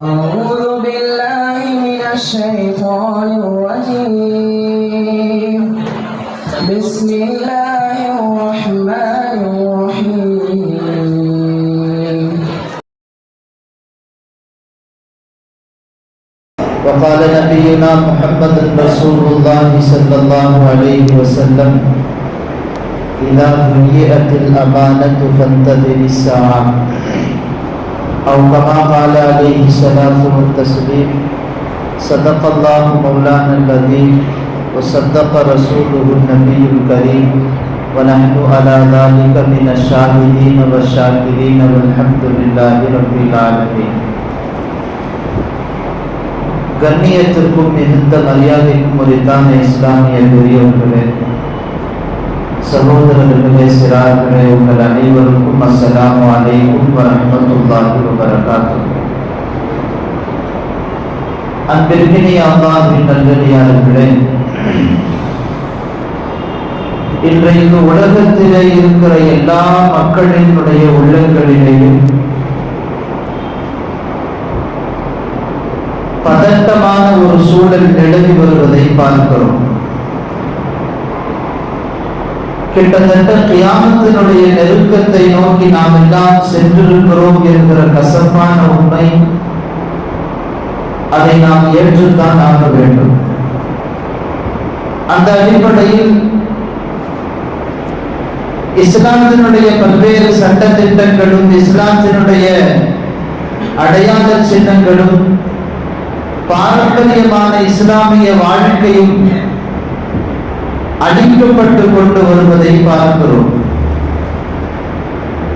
أعوذ بالله من الشيطان الرجيم. بسم الله الرحمن الرحيم. وقال نبينا محمد رسول الله صلى الله عليه وسلم إذا هيئت الأمانة فانتظر الساعة. او کما قال علیہ السلام و والتسليم، صدق اللہ مولانا القدیم الذي وصدق رسوله النبي و نحن على ذلك من الشاہدین و الشاکرین و الحمد للہ رب العالمین گرنی اترکم میں محنت مریاد مریتان اسلامی اگریہ اہوریہ சகோதரர்கள் சிறார்களே உங்கள் அனைவருக்கும் அஸ்ஸலாமு அலைக்கும் வரஹ்மத்துல்லாஹி வபரகாத்துஹு. அன்பிற்கினிய அல்லாஹ்வின் நல்லடியார்களே இன்றைக்கு உலகத்திலே இருக்கிற எல்லா மக்களினுடைய உள்ளங்களிலேயும் பதட்டமான ஒரு சூழல் நிலவி வருவதை பார்க்கிறோம். கிட்டத்தட்ட கியாமத்தினுடைய நெருக்கத்தை நோக்கி நாம் எல்லாம் சென்றிருக்கிறோம் என்கிற கசப்பான உண்மை அதை நாம் ஏற்றுத்தான் ஆக வேண்டும். அந்த அடிப்படையில் இஸ்லாத்தினுடைய பல்வேறு சட்ட திட்டங்களும் இஸ்லாத்தினுடைய அடையாள சின்னங்களும் பாரம்பரியமான இஸ்லாமிய வாழ்க்கையும் அழிக்கப்பட்டு கொண்டு வருவதை பார்க்கிறோம்.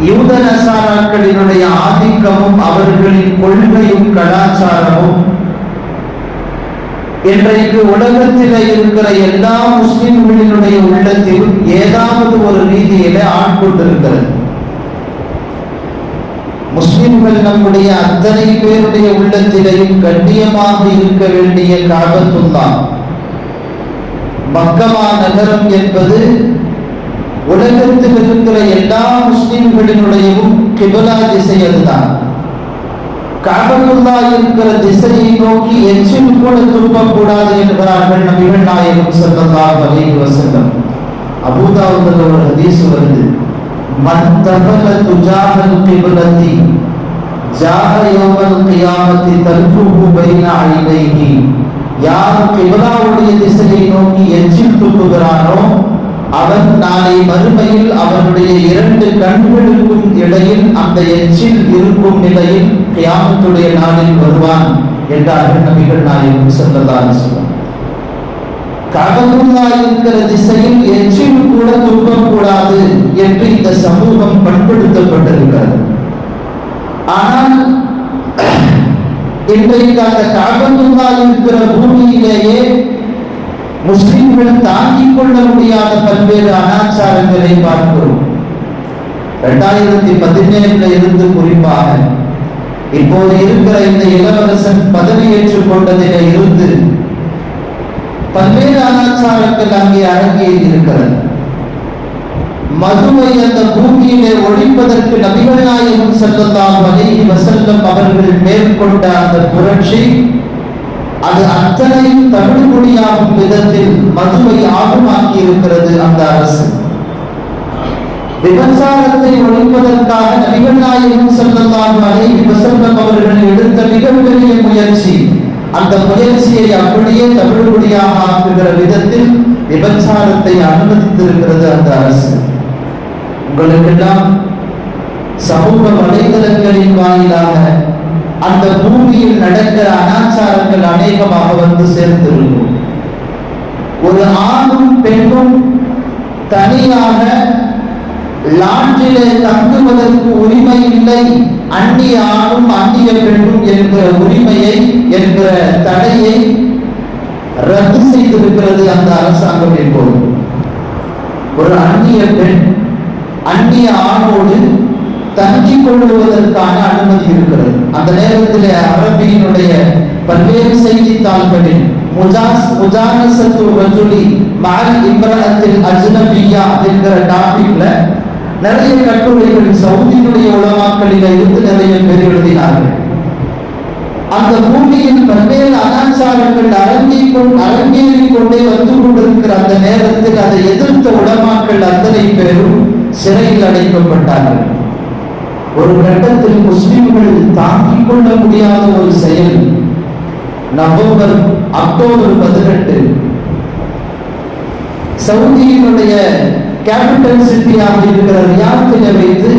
யூத நசாராக்களினுடைய ஆதிக்கமும் அவர்களின் கொள்கையும் கலாச்சாரமும் இன்றைக்கு உலகத்தில் இருக்கிற எல்லா முஸ்லிம்களினுடைய உள்ளத்திலும் ஏதாவது ஒரு ரீதியில ஆட்கொண்டிருக்கிறது. முஸ்லிம்கள் நம்முடைய அத்தனை பேருடைய உள்ளத்திலையும் கண்ணியமாக இருக்க வேண்டிய காபத்துல்லா மக்கமா நகரம் என்பது உலகத்தில் இருக்கிற எல்லா முஸ்லிம்களினுடையவும் கிபலா திசை அதுதான். காபத்துல்லா இருக்கிற திசையை நோக்கி எச்சில் கூட திரும்பக்கூடாது என்கிறார்கள் நபிகள் நாயகம் ஸல்லல்லாஹு அலைஹி வஸல்லம். அபூதாவுதல் ஒரு ஹதீஸ் வருது. மன் தஃபல துஜாஹல் கிப்லதி ஜாஹ யௌமல் கியாமத்தி தல்ஃபுஹு பைன ஐனைஹி யார் கிப்லாவுடைய திசையை நோக்கி எச்சில் துப்புகிறானோ அவன் நாளை மறுமையில் அவனுடைய இரண்டு கண்களுக்கும் இடையில் அந்த எச்சில் இருக்கும் நிலையில் கியாமத்துடைய நாளில் வருவான் என்றார்கள் நபிகள் நாயகம் ஸல்லல்லாஹு அலைஹி இருக்கிற திசையில் எச்சில் கூட துப்பக்கூடாது என்று இந்த சமூகம் பண்படுத்தப்பட்டது ஆனால் இன்றைக்கு அந்த கபதுல்லா இருக்கிற பூமியிலேயே முஸ்லிம்கள் தாங்கிக் கொள்ள முடியாத பல்வேறு அனாச்சாரங்களை பார்க்கிறோம். இரண்டாயிரத்தி பதினேழுல இருந்து குறிப்பாக இப்போது இருக்கிற இந்த இளவரசன் பதவியேற்றுக் கொண்டதில இருந்து பல்வேறு அனாச்சாரங்கள் அங்கே அடங்கி இருக்கிறது. மதுவை அந்த பூமியிலே ஒழிப்பதற்கு நபிகள் நாயகம் ஸல்லல்லாஹு அலைஹி அவர்கள் மேற்கொண்ட அந்த புரட்சி அது அத்தனையும் தவிடுபொடியாகும் விதத்தில் மதுவை ஆபமாக்கி இருக்கிறது அந்த அரசு. விபச்சாரத்தை ஒழிப்பதற்காக நபிகள் நாயகம் ஸல்லல்லாஹு அலைஹி வஸல்லம் அவர்கள் எடுத்த மிகப்பெரிய முயற்சி அந்த முயற்சியை அப்படியே தவிடுபொடியாக ஆக்குகிற விதத்தில் விபச்சாரத்தை அனுமதித்திருக்கிறது அந்த அரசு. உங்களுக்கெல்லாம் சமூக வலைதளங்களின் வாயிலாக அந்த பூமியில் நடக்கிற அனாச்சாரங்கள் அநேகமாக வந்து சேர்ந்திருக்கும். ஒரு ஆணும் பெண்ணும் தனியாக லாட்ஜிலே தங்குவதற்கு உரிமை இல்லை. அந்நிய ஆணும் அந்நிய பெண்ணும் என்கிற உரிமையை என்கிற தடையை ரத்து செய்திருக்கிறது அந்த அரசாங்கம் இப்போது ஒரு அந்நிய பெண் அந்நிய ஆணோடு தங்கிக் கொள்ளுவதற்கான அனுமதி இருக்கிறது. அந்த நேரத்தில் அரபியினுடைய பல்வேறு செய்தித்தாள்களில் முஜாஸ் முஜானசத்து ரஜுலி மால் இம்ரஅத்தில் அஜ்னபியா என்கிற டாபிக்ல நிறைய கட்டுரைகள் சவுதியினுடைய உலமாக்களில் இருந்து நிறைய பேர் எழுதினார்கள். அந்த பூமியில் பல்வேறு அனாச்சாரங்கள் அரங்கி கொண்டு அரங்கேறி கொண்டே வந்து கொண்டிருக்கிற அந்த நேரத்தில் அதை எதிர்த்த உலமாக்கள் அத்தனை பேரும் சிறையில் அடைக்கப்பட்டார்கள். ஒரு கட்டத்தில் முஸ்லிம்கள் தாங்கிக் கொள்ள முடியாத ஒரு செயல். நவம்பர் அக்டோபர் பதினெட்டு. சவுதியினுடைய கேபிட்டல் சிட்டியாக இருக்கிற ரியாத்தில வைத்து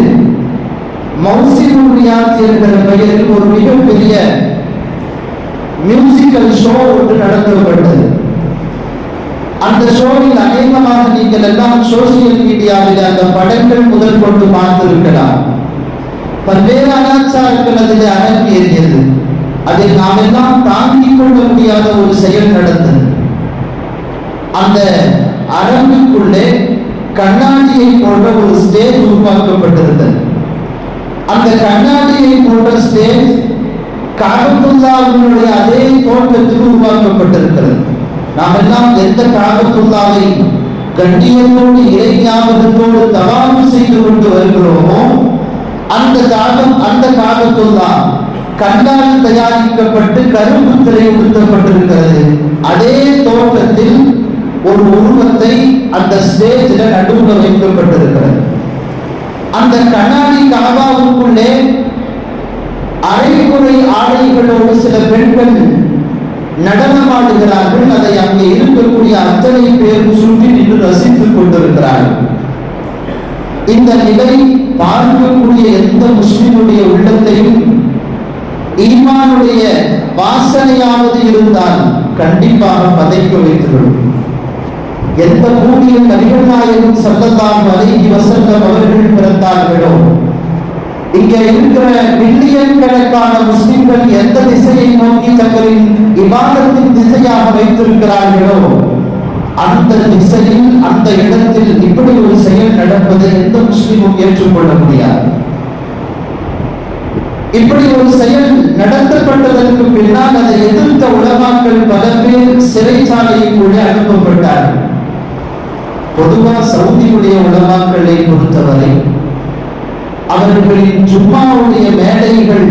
மௌசிமுல் ரியாத் என்கிற பெயரில் ஒரு மிகப்பெரிய மியூசிக்கல் ஷோ ஒன்று நடத்தப்பட்டது. அந்த ஷோவில் அநேகமாக நீங்கள் எல்லாம் சோசியல் மீடியாவில் அந்த படங்கள் முதல் கொண்டு பார்த்திருக்கலாம். பல்வேறு அனாச்சாரங்கள் அதில் அரங்கேறியது அதை நாம் எல்லாம் தாங்கிக் கொள்ள முடியாத ஒரு செயல் நடந்தது. அந்த அரங்குக்குள்ளே கண்ணாடியை போன்ற ஒரு ஸ்டேஜ் உருவாக்கப்பட்டிருந்தது. அந்த கண்ணாடியை போன்ற ஸ்டேஜ் காபத்துல்லாவினுடைய அதே தோற்றத்தில் உருவாக்கப்பட்டிருக்கிறது. நாம் எல்லாம் எந்த காபத்துல்லாவை கண்டியத்தோடு இறை ஞாபகத்தோடு தவாவு செய்து கொண்டு வருகிறோமோ அந்த காலம் அந்த காபத்துல்லா கண்ணால் தயாரிக்கப்பட்டு கரும்பு திரை உடுத்தப்பட்டிருக்கிறது. அதே தோட்டத்தில் ஒரு உருவத்தை அந்த ஸ்டேஜில் நடுவில் வைக்கப்பட்டிருக்கிறது. அந்த கண்ணாடி காபாவுக்குள்ளே அரைமுறை ஆடைகளோடு சில பெண்கள் நடனமாடுகிறார்கள். அதை அங்கே இருக்கக்கூடிய அத்தனை பேர் சுற்றி நின்று ரசித்துக் கொண்டிருக்கிறார்கள். இந்த நிலை பார்க்கக்கூடிய எந்த முஸ்லிமுடைய உள்ளத்தையும் ஈமானுடைய வாசனையாவது இருந்தால் கண்டிப்பாக பதைக்க வைத்துவிடும். எந்த பூமியில் நபிகள் நாயகம் சல்லல்லாஹு அலைஹி வஸல்லம் அவர்கள் பிறந்தார்களோ இங்கே இருக்கிற மில்லியன் கணக்கான முஸ்லிம்கள் எந்த திசையை நோக்கி தங்களின் இபாதத்தின் திசையாக வைத்திருக்கிறார்களோ அந்த திசையில் அந்த இடத்தில் இப்படி ஒரு செயல் நடப்பதை எந்த முஸ்லிமும் ஏற்றுக்கொள்ள முடியாது. இப்படி ஒரு செயல் நடத்தப்பட்டதற்கு பின்னால் அதை எதிர்த்த உலமாக்கள் பல பேர் சிறைச்சாலையை கூட அனுப்பப்பட்டார்கள். பொதுவா சவுதியுடைய உலமாக்களை பொறுத்தவரை அவர்களின் ஜும்மாவுடைய மேடைகள்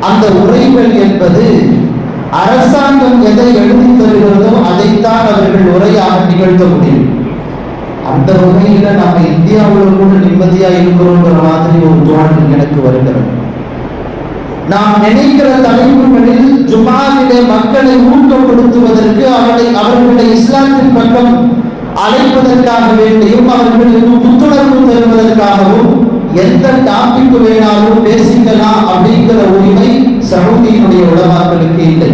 அந்த உரைகள் என்பது அரசாங்கம் எதை எழுதி தருகிறதோ அதைத்தான் அவர்கள் உரையாக நிகழ்த்த முடியும். அந்த வகையில நம்ம இந்தியாவில் கூட நிம்மதியா இருக்கிறோங்கிற மாதிரி ஒரு தோணல் எனக்கு வருகிறது. நாம் நினைக்கிற தலைப்புகளில் ஜுமாவிலே மக்களை ஊக்கப்படுத்துவதற்கு அவர்களை அவர்களுடைய இஸ்லாத்தின் பக்கம் அழைப்பதற்காக வேண்டியும் அவர்களுக்கு புத்துணர்வு தருவதற்காகவும் எந்த டாபிக் வேணாலும் பேசிக்கலாம் அப்படிங்கிற உரிமை சமூகத்தினுடைய உலமாக்களுக்கு இல்லை.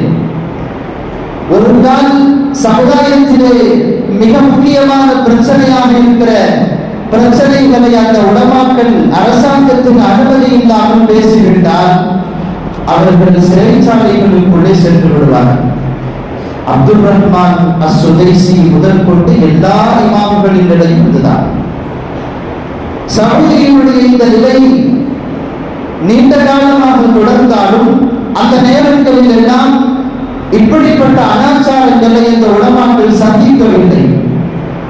ஒரு நாள் சமுதாயத்திலே மிக முக்கியமான பிரச்சனையாக இருக்கிற பிரச்சனைகளை அந்த உடமாக்கள் அரசாங்கத்தின் அனுமதி இல்லாமல் பேசிவிட்டால் அவர்கள் சிறைச்சாலைகளுக்குள்ளே சென்று விடுவார்கள். அப்துல் ரஹ்மான் அசுதைசி முதல் கொண்டு எல்லா இமாம்களின் நிலை இதுதான். சவுதியினுடைய இந்த நிலை நீண்ட காலமாக தொடர்ந்தாலும் அந்த நேரங்களில் எல்லாம் இப்படிப்பட்ட அனாச்சாரங்களை இந்த உடமாக்கள் சந்திக்கவில்லை.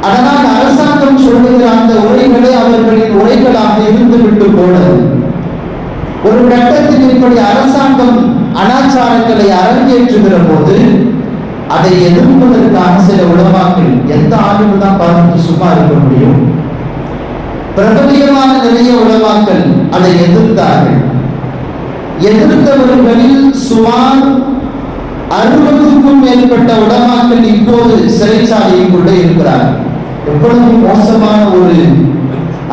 அதனால் அரசாங்கம் சொல்லுகிற அந்த உரைகளை அவர்களின் உரைகளாக இருந்துவிட்டு போனது. ஒரு கட்டத்தில் இப்படி அரசாங்கம் அனாச்சாரங்களை அரங்கேற்றுகிற போது அதை எதிர்ப்பதற்காக சில உலமாக்கள் எந்த ஆளுநர் தான் பார்த்துட்டு சும்மா இருக்க முடியும்? பிரபலியமான நிறைய உலமாக்கள் அதை எதிர்த்தார்கள். எதிர்த்தவர்களில் சுமார் அறுபதுக்கும் மேற்பட்ட உலமாக்கள் இப்போது சிறைச்சாலையில் கூட இருக்கிறார் எவ்வளவு மோசமான ஒரு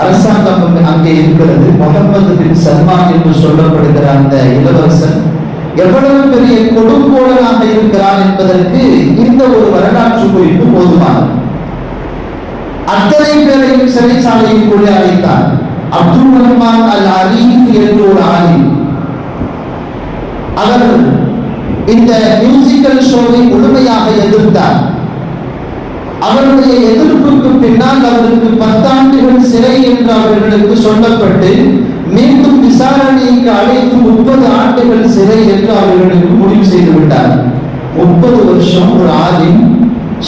அரசாங்கம் அங்கே இருக்கிறது? முகமது பின் சல்மான் என்று சொல்லப்படுகிற அந்த இளவரசன் எவ்வளவு பெரிய கொடுங்கோலனாக இருக்கிறான் என்பதற்கு இந்த ஒரு வரலாற்று குறிப்பு போதுமானது. அத்தனை பேரையும் சிறைச்சாலைக்குள்ளே அழைத்தார் அப்துல் ரஹ்மான் அல் அலீஃப் என்று ஒரு ஆலிம். அவர் இந்த மியூசிக்கல் ஷோவை முழுமையாக எதிர்த்தார். அவருடைய எதிர்ப்புக்கு பின்னால் அவருக்கு பத்தாண்டுகள் சிறை என்று அவர்களுக்கு சொல்லப்பட்டு மீண்டும் விசாரணைக்கு அழைத்து முப்பது ஆண்டுகள் சிறை என்று அவர்களுக்கு முடிவு செய்து விட்டார். முப்பது வருஷம் ஒரு ஆதின்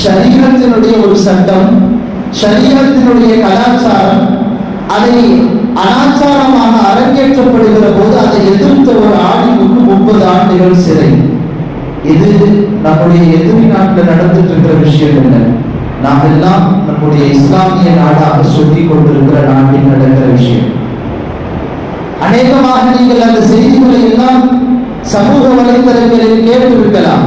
சரீரத்தினுடைய ஒரு சட்டம் சரீரத்தினுடைய கலாச்சாரம் அதை அனாச்சாரமாக அரங்கேற்றப்படுகிற போது அதை எதிர்த்த ஒரு ஆலிமுக்கு முப்பது ஆண்டுகள் சிறை. இது நம்முடைய எதிரி நாட்டில் நடந்துட்டு இருக்கிற விஷயம் இல்லை நாம் எல்லாம் நம்முடைய இஸ்லாமிய நாடாக சொல்லிக் கொண்டிருக்கிற நாட்டில் நடக்கிற விஷயம். அநேகமாக நீங்கள் அந்த செய்திகளை எல்லாம் சமூக வலைத்தளங்களில் கேட்டிருக்கலாம்.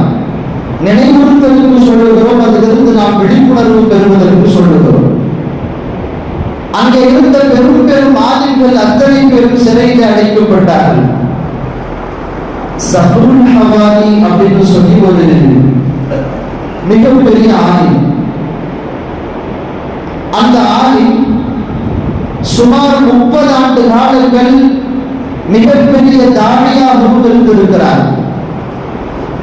நினைவுறுத்தலுக்கு சொல்லுகிறோம் அதிலிருந்து நாம் விழிப்புணர்வு பெறுவதற்கு சொல்லுகிறோம். அங்கே இருந்த பெரும் பெரும் ஆதிர்கள் அத்தனை பேரும் சிறையில் அடைக்கப்பட்டார்கள். சஃபுல் ஹவாரி அப்படின்னு சொல்லி ஒரு மிகப்பெரிய ஆணி. அந்த ஆணி சுமார் முப்பது ஆண்டு காலங்கள் மிகப்பெரிய தானியாகவும் இருந்திருக்கிறார்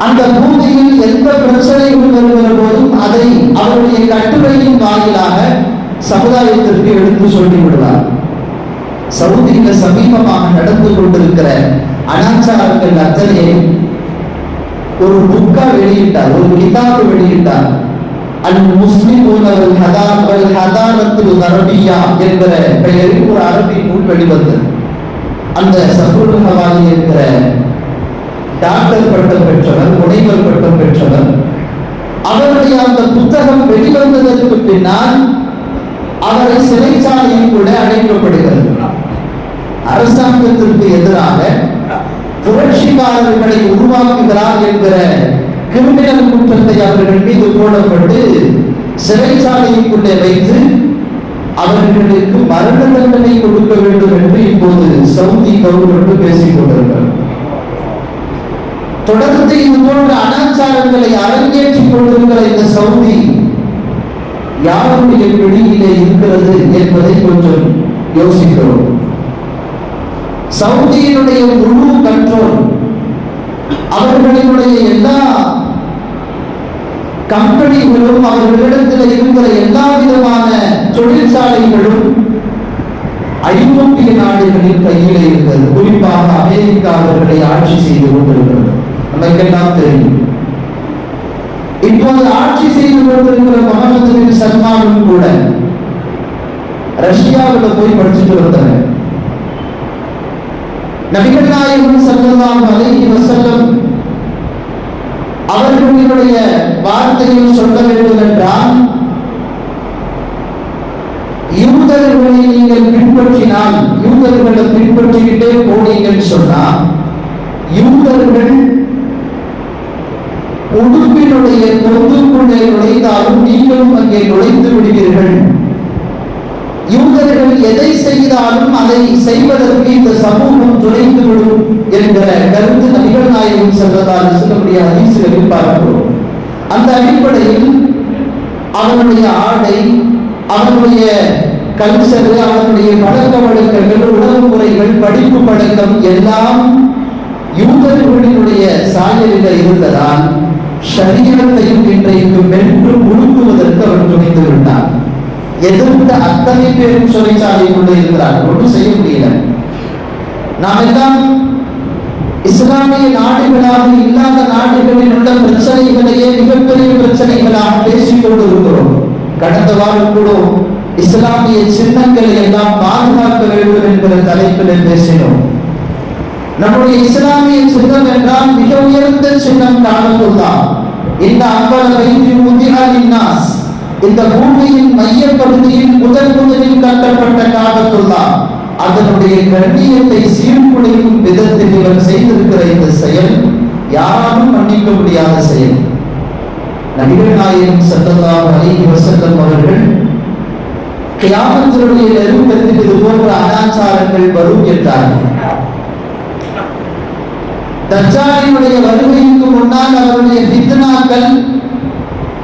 அந்த பூமியில் எந்த பிரச்சனையும் வருகிற போதும் அதை அவருடைய கட்டுரையின் வாயிலாக சமுதாயத்திற்கு எடுத்து சொல்லி விடுவார் சவுதியில சமீபமாக நடந்து கொண்டிருக்கிற அனாச்சாரங்கள் அத்தனை ஒரு புக்கா வெளியிட்டார் ஒரு கிதாபு வெளியிட்டார். அல் முஸ்லிம் ஹதானத்தில் அரபியா என்கிற பெயரில் ஒரு அரபி நூல் வெளிவந்தது. அந்த சஃபுல் இருக்கிற டாக்டர் பட்டம் பெற்றவர் முனைவர் பட்டம் பெற்றவர் அவருடைய அந்த புத்தகம் வெளிவந்ததற்கு பின்னால் அவரை சிறைச்சாலையில் கூட அழைக்கப்படுகிறது அரசாங்கத்திற்கு எதிராக புரட்சிக்காரர்களை உருவாக்குகிறார் என்கிற கிரிமினல் குற்றத்தை அவர்கள் மீது போடப்பட்டு சிறைச்சாலைக்குள்ளே வைத்து அவர்களுக்கு மரண தண்டனை கொடுக்க வேண்டும் என்று இப்போது சவுதி கவர்மெண்ட் பேசிக் கொண்டிருக்கிறது தொடர்ந்து இது போன்ற அனாச்சாரங்களை அரங்கேற்றிக் கொண்டிருக்கிற இந்த சவுதி யாருடைய பிடியிலே இருக்கிறது என்பதை கொஞ்சம் யோசிக்கிறோம். சவுதியினுடைய முழு கண்ட்ரோல் அவர்களினுடைய எல்லா கம்பெனிகளும் அவர்களிடத்தில் இருக்கிற எல்லா விதமான தொழிற்சாலைகளும் ஐரோப்பிய நாடுகளின் கையில் இருக்கிறது குறிப்பாக அமெரிக்கா அவர்களை ஆட்சி செய்து கொண்டிருக்கிறது. நமக்கெல்லாம் தெரியும். இப்போது ஆட்சி செய்து கொண்டிருக்கிற முகமது பின் சல்மானும் கூட ரஷ்யாவில் போய் படிச்சுட்டு வந்தவர் நபிகள் நாயகம் சல்லல்லாஹு அலைஹி வஸல்லம் அவர்களுடைய வார்த்தையில் சொல்ல வேண்டும் என்றால் யூதர்களை நீங்கள் பின்பற்றினால் யூதர்களை பின்பற்றிக்கிட்டே போனீங்கன்னு சொன்னா யூதர்கள் உடுப்பினுடைய பொந்துக்குள்ளே நுழைந்தாலும் நீங்களும் அங்கே நுழைந்து விடுவீர்கள். இவர்கள் எதை செய்தாலும் அதை செய்வதற்கு இந்த சமூகம் துணைந்து விடும் என்கிற கருத்து நபிகள் நாயகம் செல்வதால் சொல்லக்கூடிய அதிசயத்தில் பார்க்கிறோம். அந்த அடிப்படையில் அவனுடைய ஆடை அவனுடைய கல்ச்சரு அவனுடைய பழக்க வழக்கங்கள் உணவு முறைகள் படிப்பு பழக்கம் எல்லாம் யூதர்களினுடைய சாயலில் இருந்ததால் ஷரீரத்தையும் இன்றைக்கு மென்று முழுக்குவதற்கு அவன் துணிந்து விட்டான். எதிர்த்த அத்தனை பேரும் சிறைச்சாலைக்குள்ளே இருக்கிறார்கள். ஒன்றும் செய்ய முடியல. நாம் எல்லாம் இஸ்லாமிய நாடுகளாக இல்லாத நாடுகளில் உள்ள பிரச்சனைகளையே மிகப்பெரிய பிரச்சனைகளாக பேசிக் கொண்டிருக்கிறோம். கடந்த வாரம் கூட இஸ்லாமிய சின்னங்களை எல்லாம் பாதுகாக்க வேண்டும் என்கிற தலைப்பில் பேசினோம். நம்முடைய இஸ்லாமிய சின்னம் என்றால் மிக உயர்ந்த சின்னம் காணத்துள்ளா இந்த அம்பல வைத்து முதிகாலின்னாஸ் இந்த பூமியின் மையப்பகுதியில் முதல் முதலில் கட்டப்பட்ட காபத்துல்லா அதனுடைய கண்ணியத்தை சீர்குலைக்கும் விதத்தில் இவர் செய்திருக்கிற இந்த செயல் யாராலும் மன்னிக்க முடியாத செயல். நபிகள் நாயகம் ஸல்லல்லாஹு அலைஹி வஸல்லம் அவர்கள் கியாமத்தினுடைய நெருக்கத்தில் இது போன்ற அனாச்சாரங்கள் வரும் என்றார்கள். தஜ்ஜாலினுடைய வருகைக்கு முன்னால் அவருடைய பித்னாக்கள்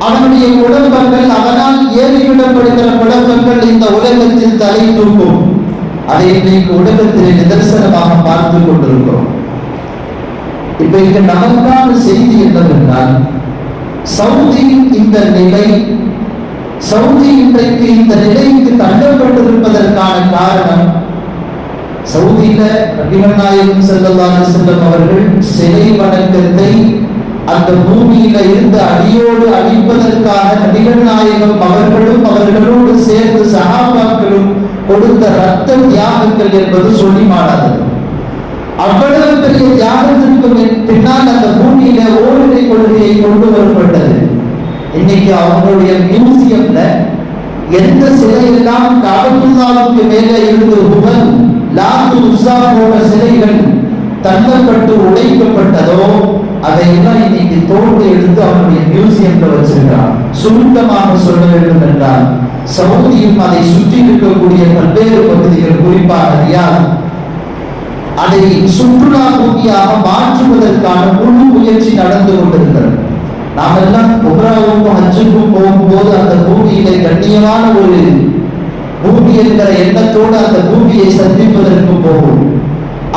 அவனுடைய குழப்பங்கள் அவனால் ஏறிவிடப்படுகிற குழப்பங்கள் இந்த உலகத்தில் தலை தூக்கும் அதை இன்றைக்கு உலகத்திலே நிதர்சனமாக பார்த்து கொண்டிருக்கிறோம். இப்ப இங்க நமக்கான செய்தி என்னவென்றால் சவுதியின் இந்த நிலை சவுதி இன்றைக்கு இந்த நிலைக்கு தள்ளப்பட்டிருப்பதற்கான காரணம் சவுதியில நபிகள் நாயகம் ஸல்லல்லாஹு அலைஹி அவர்கள் சிலை வணக்கத்தை அந்த பூமியில இருந்து அடியோடு அழிப்பதற்காக நபிகள் நாயகம் அவர்களும் அவர்களோடு சேர்ந்து சகாபாக்களும் கொடுத்த ரத்த தியாகங்கள் என்பது சொல்லி மாறாது அவ்வளவு பெரிய தியாகத்திற்கு பின்னால் அந்த பூமியில ஓரிடை கொள்கையை கொண்டு வரப்பட்டது. இன்னைக்கு அவங்களுடைய மியூசியம்ல எந்த சிலையெல்லாம் காபத்துல்லாவுக்கு மேலே இருந்து புகழ் லாத்து உஷா போன்ற சிலைகள் தள்ளப்பட்டு உடைக்கப்பட்டதோ அதையெல்லாம் இன்னைக்கு தோண்டி எடுத்து அவனுடைய மியூசியம்ல வச்சிருக்கிறான். சுருக்கமாக சொல்ல வேண்டும் என்றால் சவுதியும் அதை சுற்றி இருக்கக்கூடிய பல்வேறு பகுதிகள் குறிப்பாக ரியாத் அதை சுற்றுலா பூமியாக மாற்றுவதற்கான முழு முயற்சி நடந்து கொண்டிருக்கிறது நாம் எல்லாம் உம்ராவுக்கும் ஹஜ்ஜுக்கும் போகும்போது அந்த பூமியிலே கண்ணியமான ஒரு பூமி என்கிற எண்ணத்தோடு அந்த பூமியை சந்திப்பதற்கு போகும்.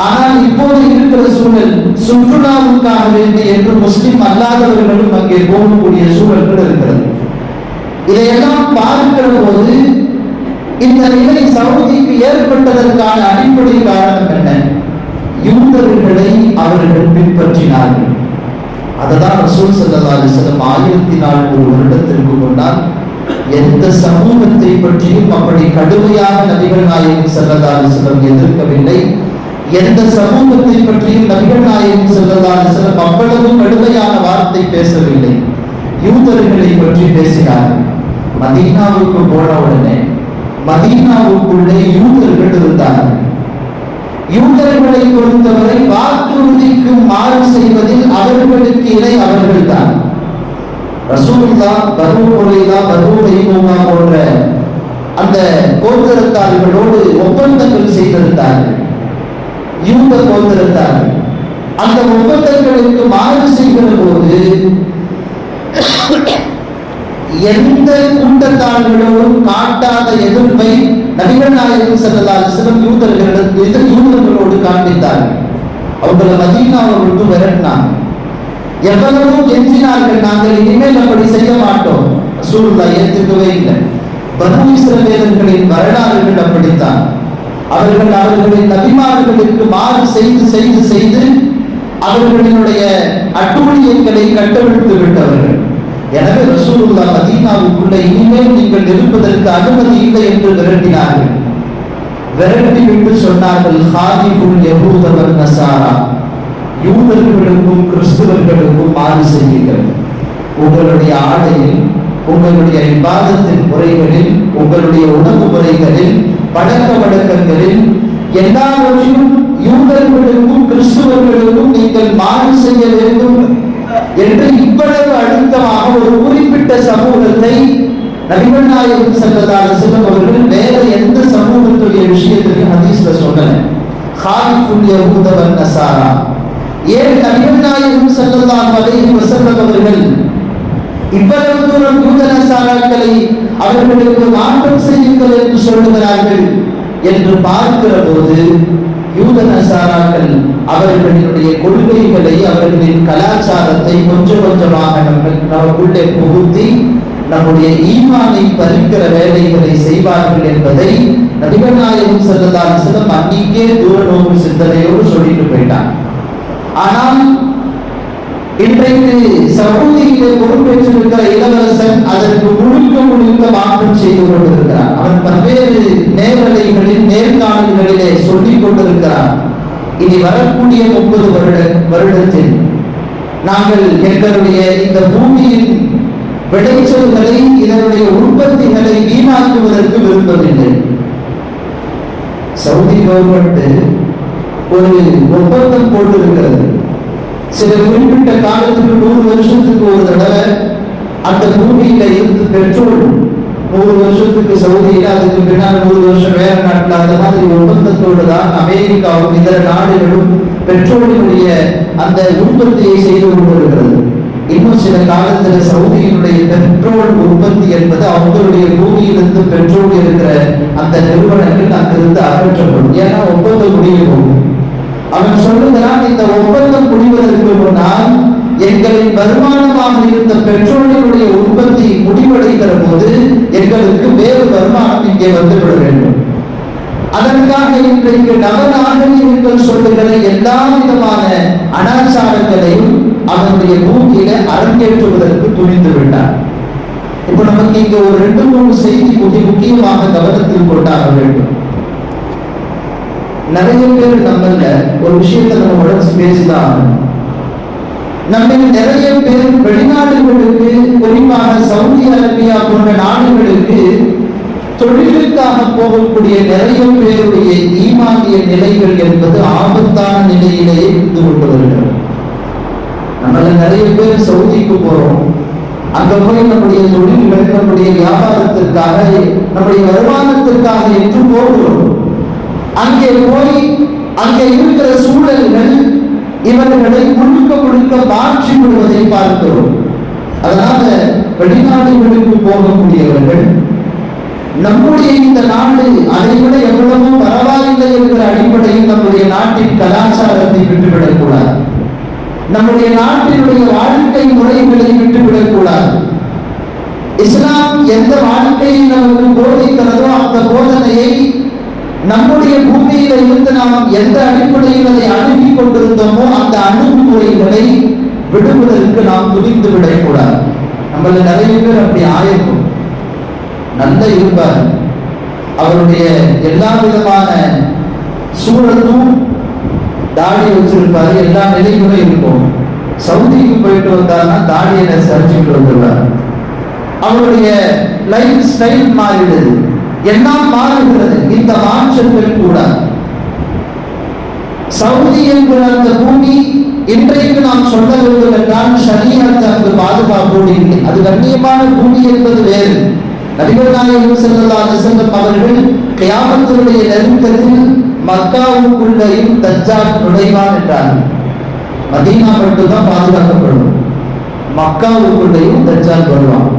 ஆனால் இப்போது இருக்கிற சூழல் சுற்றுலாவுக்காக வேண்டி என்று முஸ்லிம் அல்லாதவர்களும் அங்கே போகக்கூடிய சூழல்கள் இருக்கிறது. இதையெல்லாம் பார்க்கிற போது இந்த நிலை சவுதிக்கு ஏற்பட்டதற்கான அடிப்படை காரணம் என்ன? யூதர்களை அவர்கள் பின்பற்றினார்கள். அதுதான் ரசூல் ஸல்லல்லாஹு அலைஹி ஆயிரத்தி நானூறு வருடத்திற்கு முன்னால் எந்த சமூகத்தை பற்றியும் அப்படி கடுமையாக நபிகள் நாயகம் ஸல்லல்லாஹு அலைஹி எதிர்க்கவில்லை. எந்த சமூகத்தை பற்றியும் நபிகள் நாயகம் ஸல்லல்லாஹு அலைஹி அவ்வளவு கடுமையான வார்த்தை பேசவில்லை. யூதர்களை பற்றி பேசினார்கள். மதீனாவுக்கு போன உடனே மதீனாவுக்குள்ளே யூதர்கள் இருந்தார்கள். யூதர்களை பொறுத்தவரை வாக்குறுதிக்கு மாறு செய்வதில் அவர்களுக்கு இணை அவர்கள்தான். ரசூலுல்லா பரு முறைதா பரு தைமூமா போன்ற அந்த கோத்திரத்தார்களோடு ஒப்பந்தங்கள் செய்திருந்தார்கள். யூத கோத்திரத்தார். அந்த ஒப்பந்தங்களுக்கு மாறு செய்கிற போது எந்த கூட்டத்தார்களோடும் காட்டாத எதிர்ப்பை நபிகள் நாயகம் செல்லதால் அலைஹி யூதர்களிடம் எதிர் யூதர்களோடு காண்பித்தார். அவர்களை மதீனாவை விட்டு விரட்டினாங்க எவ்வளவோ எஞ்சினார்கள் நாங்கள் இனிமேல் அப்படி செய்ய மாட்டோம். சூழ்நிலை ஏற்றுக்கவே இல்லை. பனு இஸ்ரவேலர்களின் வரலாறுகள் அப்படித்தான். அவர்கள் அவர்களின் நபிமார்களுக்கு மாறு செய்து செய்து செய்து அவர்களினுடைய அட்டூழியங்களை கட்டவிழ்த்து விட்டவர்கள். எனவே ரசூலுல்லா மதீனாவுக்குள்ள இனிமேல் நீங்கள் இருப்பதற்கு அனுமதி இல்லை என்று விரட்டினார்கள். விரட்டி விட்டு சொன்னார்கள் ஹாதிபுல் யகூதவர் நசாரா யூதர்களுக்கும் கிறிஸ்துவர்களுக்கும் மாறு செய்யுங்கள். உங்களுடைய ஆடையில் உங்களுடைய விவாதத்தின் முறைகளில் உங்களுடைய உணவு முறைகளில் பழக்க வழக்கங்களில் எல்லாவற்றையும் யூதர்களுக்கும் கிறிஸ்துவர்களுக்கும் நீங்கள் மாறு செய்ய வேண்டும் என்று இவ்வளவு அழுத்தமாக ஒரு குறிப்பிட்ட சமூகத்தை நபிகள் நாயகம் செல்லதாக செல்லும் அவர்கள் வேற எந்த சமூகத்துடைய விஷயத்திலையும் ஹதீஸ்ல சொன்னன ஹாலிஃபுல் யஹூத நசாரா. ஏன் நபிகள் நாயகம் செல்லல்லாஹு அலைஹி வஸல்லம் இவ்வளவு தூரம் யூத அவர்களுக்கு மாற்றம் செய்யுங்கள் என்று சொல்லுகிறார்கள் என்று பார்க்கிற போது யூதனசாராக்கள் அவர்களுடைய கொள்கைகளை அவர்களின் கலாச்சாரத்தை கொஞ்சம் கொஞ்சமாக நம்ம நமக்குள்ளே புகுத்தி நம்முடைய ஈமானை பறிக்கிற வேலைகளை செய்வார்கள் என்பதை நபிகள் நாயகம் ஸல்லல்லாஹு அலைஹி அன்னிக்கே தூர நோக்கு சிந்தனையோடு சொல்லிட்டு போயிட்டான் ஆனால் இன்றைக்கு சவுதியிலே பொறுப்பேற்றிருக்கிற இளவரசன் அதற்கு முழுக்க முழுக்க மாற்றம் செய்து கொண்டிருக்கிறான் அவன் பல்வேறு நேரலைகளில் நேர்காணல்களிலே சொல்லிக் கொண்டிருக்கிறான் இனி வரக்கூடிய முப்பது வருட வருடத்தில் நாங்கள் எங்களுடைய இந்த பூமியின் விளைச்சல்களை இதனுடைய உற்பத்திகளை வீணாக்குவதற்கு விரும்பவில்லை. சவுதி கவர்மெண்ட் ஒரு ஒப்பந்தம் போட்டிருக்கிறது. சில குறிப்பிட்ட காலத்துக்கு நூறு வருஷத்துக்கு ஒரு தடவை அந்த பூமியில இருந்து பெட்ரோல் நூறு வருஷத்துக்கு சவுதியில அதுக்கு பின்னால் நூறு வருஷம் வேற நாட்டுல அந்த மாதிரி ஒப்பந்தத்தோடு தான் அமெரிக்காவும் இதர நாடுகளும் பெட்ரோலினுடைய அந்த உற்பத்தியை செய்து கொண்டிருக்கிறது. இன்னும் சில காலத்துல சவுதியினுடைய பெட்ரோல் உற்பத்தி என்பது அவங்களுடைய பூமியிலிருந்து பெட்ரோல் இருக்கிற அந்த நிறுவனங்கள் அங்கிருந்து அகற்றப்படும். ஏன்னா ஒப்பந்தம் முடிய போகும் அவன் சொல்லுகிறான் இந்த ஒப்பந்தம் முடிவதற்கு முன்னால் எங்களின் வருமானமாக இருந்த பெட்ரோலினுடைய உற்பத்தி முடிவடைகிற போது எங்களுக்கு வேறு வருமானம் இங்கே வந்துவிட வேண்டும். அதற்காக இன்றைக்கு நவநாகரிகங்கள் சொல்லுகிற எல்லா விதமான அனாச்சாரங்களையும் அவனுடைய பூமியில அரங்கேற்றுவதற்கு துணிந்து விட்டார். இப்ப நமக்கு இங்க ஒரு ரெண்டு மூணு செய்தி மிக முக்கியமாக கவனத்தில் கொண்டாக வேண்டும். நிறைய பேர் நம்மள ஒரு விஷயத்தை நம்ம உடச்சு பேசிதான் நம்ம நிறைய பேர் வெளிநாடுகளுக்கு குறிப்பாக சவுதி அரேபியா போன்ற நாடுகளுக்கு தொழிலுக்காக போகக்கூடிய நிறைய பேருடைய ஈமானிய நிலைகள் என்பது ஆபத்தான நிலையிலேயே இருந்து கொண்டு வருகிறது. நம்மள நிறைய பேர் சவுதிக்கு போறோம். அங்க போய் நம்முடைய தொழில்கள் நம்முடைய வியாபாரத்திற்காக நம்முடைய வருமானத்திற்காக என்று போகிறோம். அங்கே போய் அங்கே இருக்கிற சூழல்கள் இவர்களை முழுக்க முழுக்க மாற்றி விடுவதை பார்க்கிறோம். அதனால வெளிநாடுகளுக்கு போகக்கூடியவர்கள் நம்முடைய இந்த நாடு அதை விட எவ்வளவோ பரவாயில்லை என்கிற அடிப்படையில் நம்முடைய நாட்டின் கலாச்சாரத்தை விட்டுவிடக்கூடாது. நம்முடைய நாட்டினுடைய வாழ்க்கை முறைகளை விட்டுவிடக்கூடாது. இஸ்லாம் எந்த வாழ்க்கையை நமக்கு போதிக்கிறதோ அந்த போதனையை நம்முடைய பூமியில இருந்து நாம் எந்த அடிப்படையில் அதை அணுகி கொண்டிருந்தோமோ அந்த அணுகுமுறைகளை விடுவதற்கு நாம் துணிந்து விடக்கூடாது. நம்மள நிறைய பேர் அப்படி ஆயிருக்கும் நல்ல இருப்பார். அவருடைய எல்லா விதமான சூழலும் தாடி வச்சிருப்பாரு. எல்லா நிலைகளும் இருக்கும். சவுதிக்கு போயிட்டு வந்தாருன்னா தாடியை சரிச்சுட்டு வந்துடுவார் அவருடைய லைஃப் ஸ்டைல் மாறிடுது. எல்லாம் மாறுகிறது. இந்த மாற்றங்கள் கூட சவுதி என்கிற அந்த பூமி இன்றைக்கு நாம் சொல்ல வேண்டும் என்றால் ஷரியத் அங்கு பாதுகாப்போடு இல்லை. அது கண்ணியமான பூமி என்பது வேறு. நபிகள் நாயகம் ஸல்லல்லாஹு அலைஹி அவர்கள் கியாமத்தினுடைய நெருக்கத்தில் மக்காவுக்குள்ளேயும் தஜ்ஜால் நுழைவான் என்றார்கள். மதீனா மட்டும்தான் பாதுகாக்கப்படும். மக்காவுக்குள்ளேயும் தஜ்ஜால் வருவான்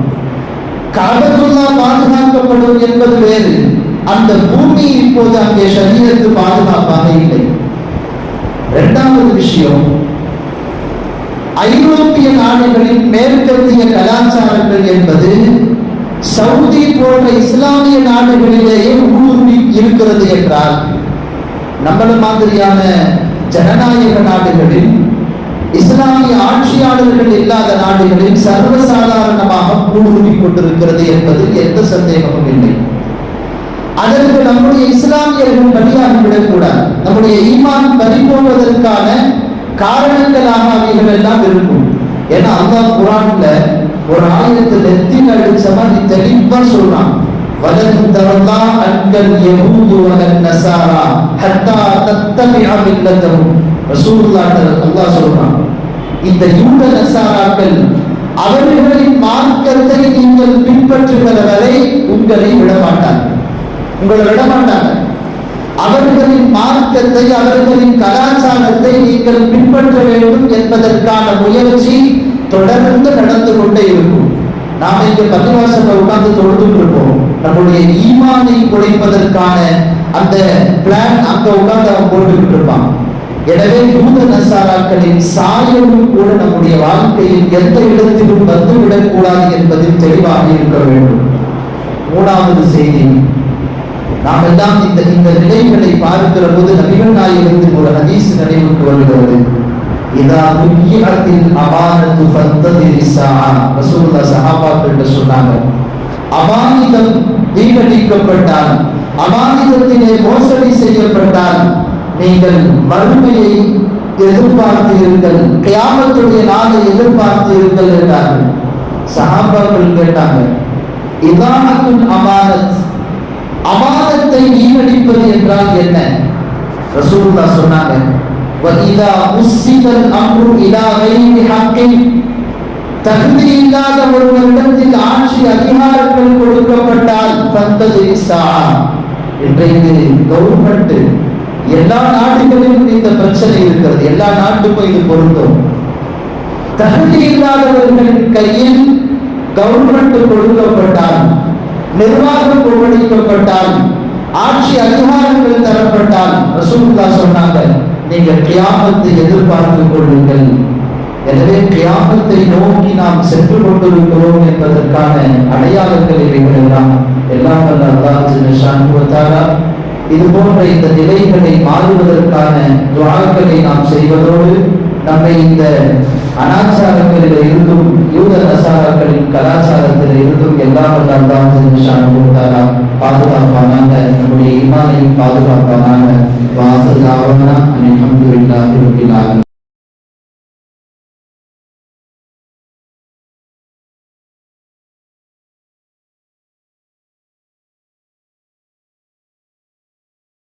காபத்துல்லா பாதுகாக்கப்படும் என்பது வேறு. அந்த பூமி இப்போது அங்கே சரீரத்து பாதுகாப்பாக இல்லை. இரண்டாவது விஷயம் ஐரோப்பிய நாடுகளின் மேற்கத்திய கலாச்சாரங்கள் என்பது சவுதி போன்ற இஸ்லாமிய நாடுகளிலேயே ஊடுருவி இருக்கிறது என்றால் நம்மள மாதிரியான ஜனநாயக நாடுகளில் இஸ்லாமிய ஆட்சியாளர்கள் இல்லாத நாடுகளில் சர்வசாதாரணமாக ஊடுருவி கொண்டிருக்கிறது என்பது எந்த சந்தேகமும் இல்லை. அதற்கு நம்முடைய இஸ்லாமியர்கள் பலியாகிவிடக் விடக்கூடாது. நம்முடைய ஈமான் பறிபோவதற்கான காரணங்களாக அவைகள் எல்லாம் இருக்கும். ஏன்னா அந்த குரான்ல ஒரு ஆயத்து நெத்தின் அடிச்ச மாதிரி தெளிவா சொல்றான். வலன் தரலா அன்கல் யஹூது வலன் நசாரா ஹத்தா தத்தபிஅ மில்லத்தவும் ரசூலுல்லாஹ் அல்லாஹ் சொல்றான் இந்த யூத நசாராக்கள் அவர்களின் மார்க்கத்தை நீங்கள் பின்பற்றுகிற வரை உங்களை விட உங்களை விடமாட்டாங்க அவர்களின் மார்க்கத்தை அவர்களின் கலாச்சாரத்தை நீங்கள் பின்பற்ற வேண்டும் என்பதற்கான முயற்சி தொடர்ந்து நடந்து கொண்டே இருக்கும். நாம் இங்க பள்ளிவாசல்ல உட்கார்ந்து தொழுதுட்டு இருக்கோம் நம்முடைய ஈமானை குறைப்பதற்கான அந்த பிளான் அங்க உட்கார்ந்து அவன் போட்டுக்கிட்டு இருப்பான். எனவே யூத நசாராக்களின் சாயலும் கூட நம்முடைய வாழ்க்கையில் எந்த இடத்திலும் வந்துவிடக் கூடாது என்பதில் தெளிவாக இருக்க வேண்டும். மூணாவது செய்தி. நாம் எல்லாம் இந்த இந்த நிலைகளை பார்க்கிற போது நபிகள் நாயகத்தின் ஒரு ஹதீஸ் நினைவுக்கு வருகிறது. இதா முக்கியத்தில் அமானத்து ஃபத்ததிரி ஸாஆ ரசூலுல்லாஹ் என்று சொன்னாங்க. அமானிதம் வீணடிக்கப்பட்டால் அமானிதத்திலே மோசடி செய்யப்பட்டால் நீங்கள் மறுமையை எதிர்பார்த்தீர்கள் கியாமத்துடைய நாளை எதிர்பார்த்தீர்கள் என்றார்கள். சஹாபாக்கள் கேட்டாங்க இதானத்துன் அமானத்? அமானத்தை வீணடிப்பது என்றால் என்ன? ரசூலுல்லா சொன்னாங்க வஇதா உஸ்ஸிதல் அம்ரு இலா கைரி ஹக்கின். தகுதி இல்லாத ஒருவரிடத்தில் ஆட்சி அதிகாரங்கள் கொடுக்கப்பட்டால் தந்தது இசா இன்றைக்கு கவர்மெண்ட் எல்லா நாடுகளிலும் இந்த பிரச்சனை இருக்கிறது. எல்லா நாட்டுக்கும் இது பொருந்தும். தகுதி இல்லாதவர்களின் கையில் கவர்மெண்ட் கொடுக்கப்பட்டால் நிர்வாகம் ஒப்படைக்கப்பட்டால் ஆட்சி அதிகாரங்கள் தரப்பட்டால் ரசூல்லா சொன்னாங்க நீங்க கியாமத்தை எதிர்பார்த்து கொள்ளுங்கள். எனவே கியாமத்தை நோக்கி நாம் சென்று கொண்டிருக்கிறோம் என்பதற்கான அடையாளங்கள் இவைகள் எல்லாம் நல்லா வல்ல அல்லாஹ் இது போன்ற இந்த நிலைகளை மாறுவதற்கான துவாக்களை நாம் செய்வதோடு நம்மை இந்த அனாச்சாரங்களில் இருந்தும் யூத நசாரங்களின் கலாச்சாரத்தில் இருந்தும் எல்லாம் வல்ல பாதுகாப்பானாங்க நம்முடைய இமானையும் பாதுகாப்பானாங்க வாசல் ஆவணா அல்ஹம்துலில்லாஹி